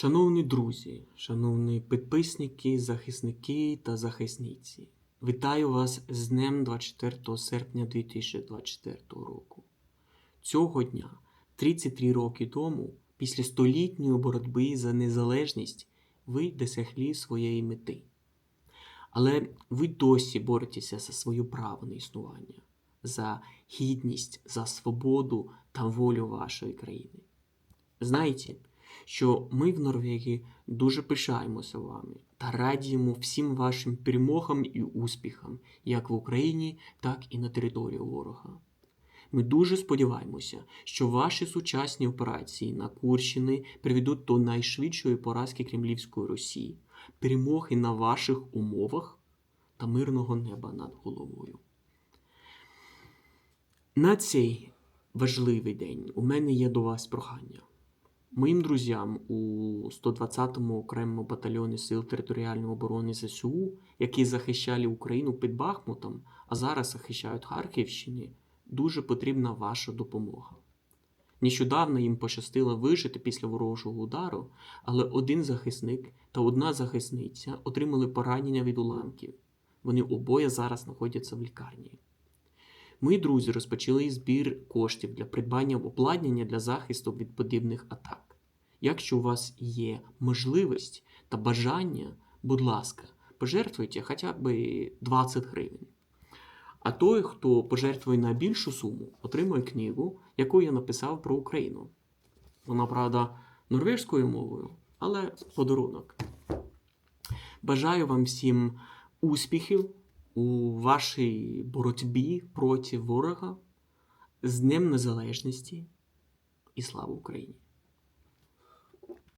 Шановні друзі, шановні підписники, захисники та захисниці, вітаю вас з днем 24 серпня 2024 року. Цього дня, 33 роки тому, після столітньої боротьби за незалежність, ви досягли своєї мети. Але ви досі боретеся за своє право на існування, за гідність, за свободу та волю вашої країни. Знаєте, що ми в Норвегії дуже пишаємося вами та радіємо всім вашим перемогам і успіхам, як в Україні, так і на території ворога. Ми дуже сподіваємося, що ваші сучасні операції на Курщини приведуть до найшвидшої поразки Кремлівської Росії, перемоги на ваших умовах та мирного неба над головою. На цей важливий день у мене є до вас прохання. Моїм друзям у 120-му окремому батальйоні Сил територіальної оборони ЗСУ, які захищали Україну під Бахмутом, а зараз захищають Харківщини, дуже потрібна ваша допомога. Нещодавно їм пощастило вижити після ворожого удару, але один захисник та одна захисниця отримали поранення від уламків. Вони обоє зараз знаходяться в лікарні. Мої друзі розпочали збір коштів для придбання обладнання для захисту від подібних атак. Якщо у вас є можливість та бажання, будь ласка, пожертвуйте хоча б 20 гривень. А той, хто пожертвує на більшу суму, отримує книгу, яку я написав про Україну. Вона, правда, норвежською мовою, але подарунок. Бажаю вам всім успіхів у вашій боротьбі проти ворога з Днем Незалежності і слава Україні!